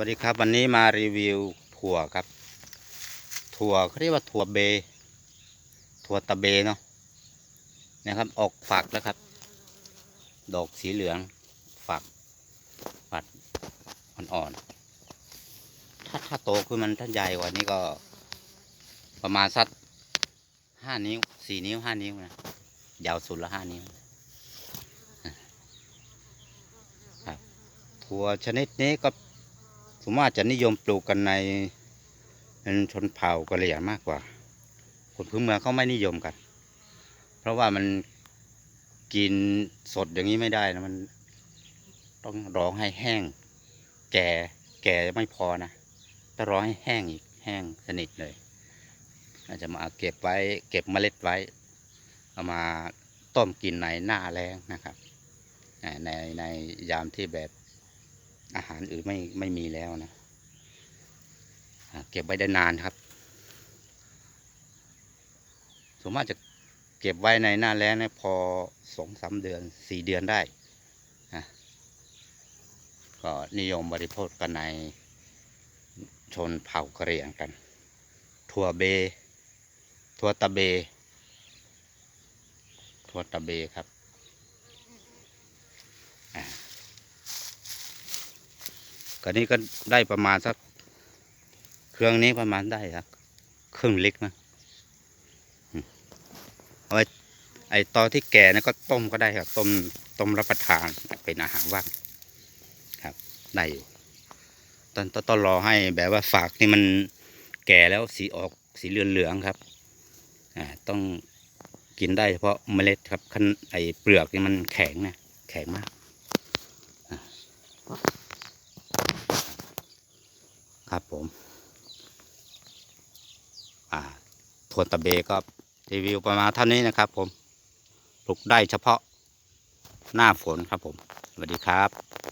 วัสดีครับวันนี้มารีวิวถั่วครับ ถั่วเขาเรียกว่าถั่วเบ ถั่วตะเบเนาะนะครับออกฝักแล้วครับ ดอกสีเหลืองฝักปัดอ่อนๆถ้าถ้าโตขึ้นมันถ้าใหญ่กว่านี้ก็ ประมาณสักห้านิ้วสี่นิ้วห้านิ้วนะยาวสุดละห้านิ้วครับถั่วชนิดนี้ก็ ผมว่าจะนิยมปลูกกันในชนเผ่ากะเหรี่ยงมากกว่า คนพื้นเมืองเขาไม่นิยมกัน เพราะว่ามันกินสดอย่างนี้ไม่ได้นะมันต้องร้องให้แห้ง แก่แก่ไม่พอนะต้องร้องให้แห้งอีกแห้งสนิทเลย อาจจะมาเก็บไว้ เก็บเมล็ดไว้ เอามาต้มกินในหน้าแล้งนะครับในในยามที่แบบ อาหารอื่นไม่ไม่มีแล้วนะเก็บไว้ได้นานครับส่วนมากจะเก็บไว้ในหน้าแล้งนี่ยพอสองสามเดือนสี่เดือนได้นะก็นิยมบริโภคกันในชนเผ่ากะเหรี่ยงกัน ถั่วเบ ถั่วตะเบ ถั่วตะเบครับ ก็นี้ก็ได้ประมาณสัก เครื่องนี้ประมาณได้สักครึ่งลิตรนะอืมเอาไว้ไอตอนที่แก่นะก็ต้มก็ได้ครับต้มต้มรับประทานเป็นอาหารว่างครับได้อยู่ตอนต้องรอให้แบบว่าฝากนี่มันแก่แล้วสีออกสีเหลืองๆครับอ่าต้องกินได้เฉพาะเมล็ดครับคันไอเปลือกนี่มันแข็งนะแข็งมาก ครับผม อ่าทวนตะเบก็รีวิวประมาณเท่านี้นะครับผม ปลูกได้เฉพาะหน้าฝนครับผม สวัสดีครับ